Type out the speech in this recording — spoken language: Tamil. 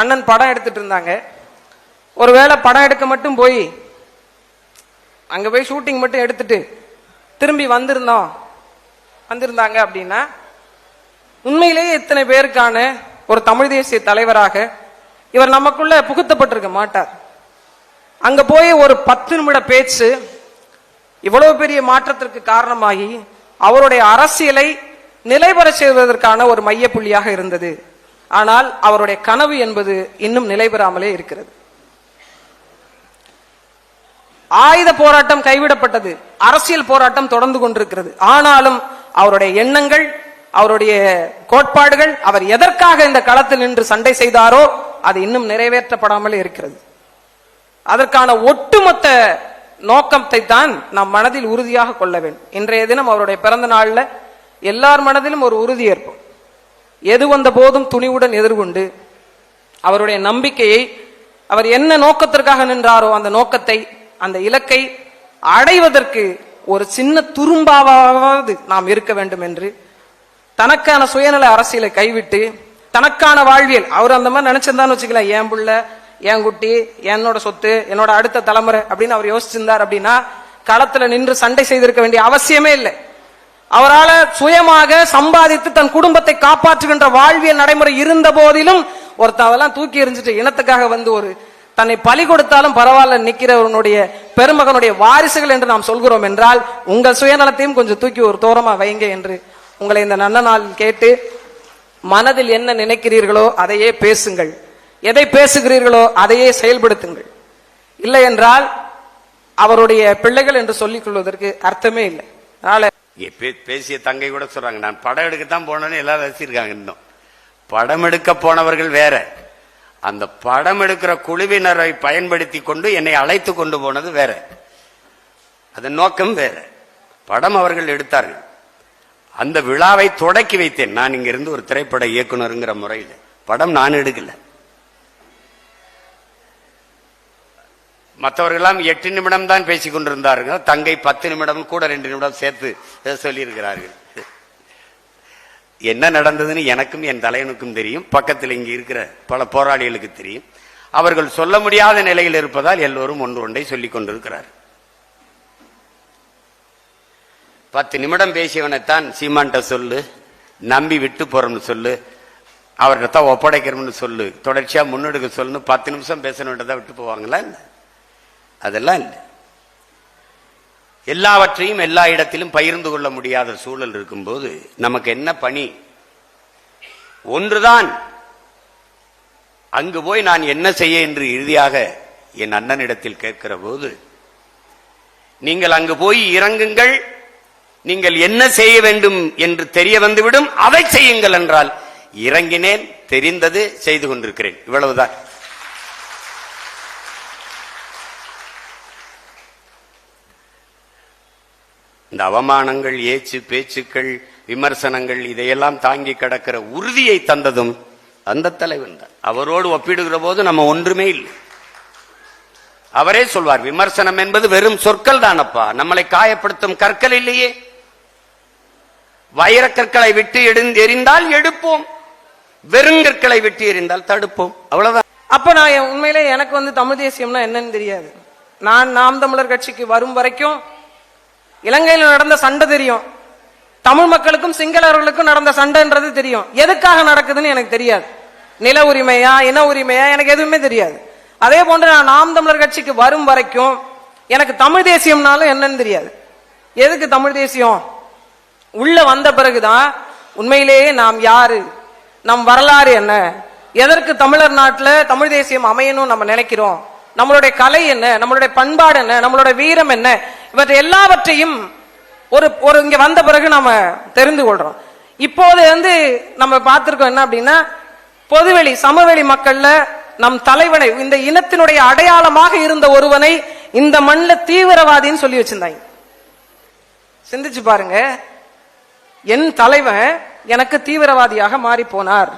அண்ணன் படம் எடுத்துட்டு இருந்தாங்க. ஒருவேளை படம் எடுக்க மட்டும் போய் அங்கே போய் ஷூட்டிங் மட்டும் எடுத்துட்டு திரும்பி வந்திருந்தோம். வந்திருந்தாங்க அப்படின்னா உண்மையிலேயே இத்தனை பேருக்கான ஒரு தமிழ் தேசிய தலைவராக இவர் நமக்குள்ள புகுத்தப்பட்டிருக்க மாட்டார். அங்க போய் ஒரு பத்து நிமிட பேச்சு இவ்வளவு பெரிய மாற்றத்திற்கு காரணமாகி அவருடைய அரசியலை நிலைபெற செய்வதற்கான ஒரு மையப்புள்ளியாக இருந்தது. ஆனால் அவருடைய கனவு என்பது இன்னும் நிலைபெறாமலே இருக்கிறது. ஆயுத போராட்டம் கைவிடப்பட்டது. அரசியல் போராட்டம் தொடர்ந்து கொண்டிருக்கிறது. ஆனாலும் அவருடைய எண்ணங்கள் அவருடைய கோட்பாடுகள் அவர் எதற்காக இந்த களத்தில் நின்று சண்டை செய்தாரோ அது இன்னும் நிறைவேற்றப்படாமல் இருக்கிறது. அதற்கான ஒட்டுமொத்த நோக்கத்தை தான் நாம் மனதில் உறுதியாக கொள்ள வேண்டும். இன்றைய தினம் அவருடைய பிறந்த நாளில் எல்லார் மனதிலும் ஒரு உறுதி எது வந்த போதும் துணிவுடன் எதிர்கொண்டு அவருடைய நம்பிக்கையை அவர் என்ன நோக்கத்திற்காக நின்றாரோ அந்த நோக்கத்தை அந்த இலக்கை அடைவதற்கு ஒரு சின்ன துரும்பாவது நாம் இருக்க வேண்டும் என்று தனக்கான சுயநல அரசியலை கைவிட்டு தனக்கான வாழ்வியல். அவர் அந்த மாதிரி நினைச்சிருந்தான்னு வச்சுக்கலாம் என் புள்ள என் குட்டி என்னோட சொத்து என்னோட அடுத்த தலைமுறை அப்படின்னு அவர் யோசிச்சிருந்தார் அப்படின்னா களத்துல நின்று சண்டை செய்திருக்க வேண்டிய அவசியமே இல்லை. அவரால் சுயமாக சம்பாதித்து தன் குடும்பத்தை காப்பாற்றுகின்ற வாழ்வியல் நடைமுறை இருந்த போதிலும் ஒருத்தன் அதெல்லாம் தூக்கி எறிஞ்சிட்டு இனத்துக்காக வந்து ஒரு தன்னை பலி கொடுத்தாலும் பரவாயில்ல நிற்கிறவனுடைய பெருமகனுடைய வாரிசுகள் என்று நாம் சொல்கிறோம் என்றால் உங்கள் சுயநலத்தையும் கொஞ்சம் தூக்கி ஒரு தோரமா வைங்க என்று உங்களை இந்த நல்ல நாள் கேட்டு மனதில் என்ன நினைக்கிறீர்களோ அதையே பேசுங்கள். எதை பேசுகிறீர்களோ அதையே செயல்படுத்துங்கள். இல்லை என்றால் அவருடைய பிள்ளைகள் என்று சொல்லிக் கொள்வதற்கு அர்த்தமே இல்லை. அதனால பேசிய தங்கை கூட சொல்றாங்க நான் படம் எடுக்கத்தான் போனேன்னு எல்லாரும் ரசிச்சிருக்காங்க இன்னும். படம் எடுக்க போனவர்கள் வேற. அந்த படம் எடுக்கிற குழுவினரை பயன்படுத்தி கொண்டு என்னை அழைத்து கொண்டு போனது வேற. அதன் நோக்கம் வேற. படம் அவர்கள் எடுத்தார்கள். அந்த விழாவை தொடக்கி வைத்தேன். நான் இங்கிருந்து ஒரு திரைப்பட இயக்குனருங்கிற முறையில். படம் நான் எடுக்கல. மற்றவர்களெல்லாம் எட்டு நிமிடம் தான் பேசிக் கொண்டிருந்தார்கள். தங்கை பத்து நிமிடம் கூட ரெண்டு நிமிடம் சேர்த்து சொல்லியிருக்கிறார்கள். என்ன நடந்ததுன்னு எனக்கும் என் தலைவனுக்கும் தெரியும். பக்கத்தில் இங்கே இருக்கிற பல போராளிகளுக்கு தெரியும். அவர்கள் சொல்ல முடியாத நிலையில் இருப்பதால் எல்லோரும் ஒன்று ஒன்றை சொல்லிக் கொண்டிருக்கிறார். பத்து நிமிடம் பேசியவனைத்தான் சீமான்ட்ட சொல்லு நம்பி விட்டு போறோம்னு சொல்லு அவர்கிட்ட தான் ஒப்படைக்கிறோம்னு சொல்லு தொடர்ச்சியாக முன்னெடுக்க சொல்லுன்னு பத்து நிமிஷம் பேசணுன்றதை விட்டு போவாங்களா என்ன? அதெல்லாம் இல்லை. எல்லாவற்றையும் எல்லா இடத்திலும் பகிர்ந்து கொள்ள முடியாத சூழல் இருக்கும்போது நமக்கு என்ன பணி? ஒன்றுதான். அங்கு போய் நான் என்ன செய்ய என்று இறுதியாக என் அண்ணனிடத்தில் கேட்கிற போது நீங்கள் அங்கு போய் இறங்குங்கள் நீங்கள் என்ன செய்ய வேண்டும் என்று தெரிய வந்துவிடும் அதை செய்யுங்கள் என்றால் இறங்கினேன் தெரிந்தது செய்து கொண்டிருக்கிறேன். இவ்வளவுதான். இந்த அவமானங்கள் ஏச்சு பேச்சுக்கள் விமர்சனங்கள் இதையெல்லாம் தாங்கி கிடக்கிற உறுதியை தந்ததும் அந்த தலைவன் தான். அவரோடு ஒப்பிடுகிற போது நம்ம ஒன்றுமே இல்லை. அவரே சொல்வார் விமர்சனம் என்பது வெறும் சொற்கள் தானப்பா. நம்மளை காயப்படுத்தும் கற்கள் இல்லையே. வைரக்கற்களை விட்டு எடுந்து எறிந்தால் எடுப்போம். வெறுங்கற்களை விட்டு எறிந்தால் தடுப்போம். அவ்வளவுதான். அப்ப நான் உண்மையிலே எனக்கு வந்து தமிழ் தேசியம்னா என்னன்னு தெரியாது. நான் நாம் தமிழர் கட்சிக்கு வரும் வரைக்கும் இலங்கையில் நடந்த சண்டை தெரியும். தமிழ் மக்களுக்கும் சிங்களவர்களுக்கும் நடந்த சண்டைன்றது தெரியும். எதுக்காக நடக்குதுன்னு எனக்கு தெரியாது. நில உரிமையா இன உரிமையா எனக்கு எதுவுமே தெரியாது. அதே போன்று நான் நாம் தமிழர் கட்சிக்கு வரும் வரைக்கும் எனக்கு தமிழ் தேசியம்னாலும் என்னன்னு தெரியாது. எதுக்கு தமிழ் தேசியம்? உள்ள வந்த பிறகுதான் உண்மையிலேயே நாம் யாரு? நம் வரலாறு என்ன? எதற்கு தமிழர் நாட்டில் தமிழ் தேசியம் அமையணும் நம்ம நினைக்கிறோம்? நம்மளுடைய கலை என்ன? நம்மளுடைய பண்பாடு என்ன? நம்மளுடைய வீரம் என்ன? இவற்றை எல்லாவற்றையும் ஒரு ஒரு இங்க வந்த பிறகு நம்ம தெரிந்து கொள்றோம். இப்போது வந்து நம்ம பார்த்துருக்கோம் என்ன அப்படின்னா பொதுவெளி சமவெளி மக்கள்ல நம் தலைவனை இந்த இனத்தினுடைய அடையாளமாக இருந்த ஒருவனை இந்த மண்ணில் தீவிரவாதின்னு சொல்லி வச்சிருந்தாங்க. சிந்திச்சு பாருங்க. என் தலைவன் எனக்கு தீவிரவாதியாக மாறி போனார்.